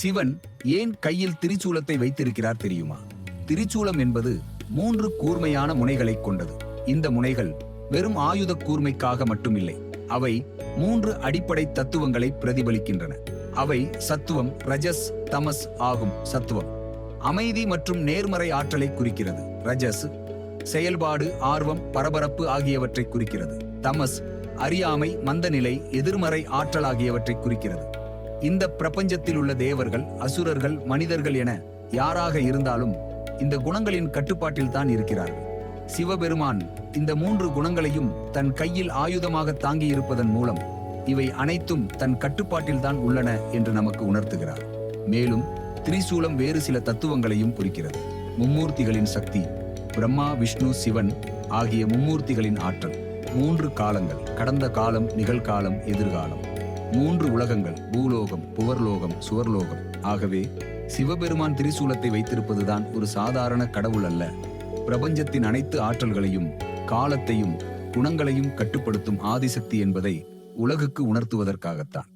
சிவன் ஏன் கையில் திரிச்சூலத்தை வைத்திருக்கிறார் தெரியுமா? திரிச்சூலம் என்பது மூன்று கூர்மையான முனைகளை கொண்டது. இந்த முனைகள் வெறும் ஆயுத கூர்மைக்காக மட்டுமில்லை அவை மூன்று அடிப்படை தத்துவங்களை பிரதிபலிக்கின்றன. அவை சத்துவம் ரஜஸ் தமஸ் ஆகும் சத்துவம். அமைதி மற்றும் நேர்மறை ஆற்றலை குறிக்கிறது. ரஜஸ் செயல்பாடு ஆர்வம் பரபரப்பு ஆகியவற்றை குறிக்கிறது. தமஸ் அறியாமை மந்தநிலை எதிர்மறை ஆற்றல் ஆகியவற்றை குறிக்கிறது. இந்த பிரபஞ்சத்தில் உள்ள தேவர்கள் அசுரர்கள் மனிதர்கள் என யாராக இருந்தாலும் இந்த குணங்களின் கட்டுப்பாட்டில் தான் இருக்கிறார்கள். சிவபெருமான் இந்த மூன்று குணங்களையும் தன் கையில் ஆயுதமாக தாங்கி இருப்பதன் மூலம் இவை அனைத்தும் தன் கட்டுப்பாட்டில் தான் உள்ளன என்று நமக்கு உணர்த்துகிறார். மேலும் திரிசூலம் வேறு சில தத்துவங்களையும் குறிக்கிறது. மும்மூர்த்திகளின் சக்தி பிரம்மா விஷ்ணு சிவன் ஆகிய மும்மூர்த்திகளின் ஆற்றல் மூன்று காலங்கள் கடந்த காலம் நிகழ்காலம் எதிர்காலம். மூன்று உலகங்கள் பூலோகம் புவர்லோகம் சுவர்லோகம். ஆகவே சிவபெருமான் திரிசூலத்தை வைத்திருப்பதுதான் ஒரு சாதாரண கடவுள் அல்ல. பிரபஞ்சத்தின் அனைத்து ஆற்றல்களையும் காலத்தையும் குணங்களையும் கட்டுப்படுத்தும் ஆதிசக்தி என்பதை உலகுக்கு உணர்த்துவதற்காகத்தான்.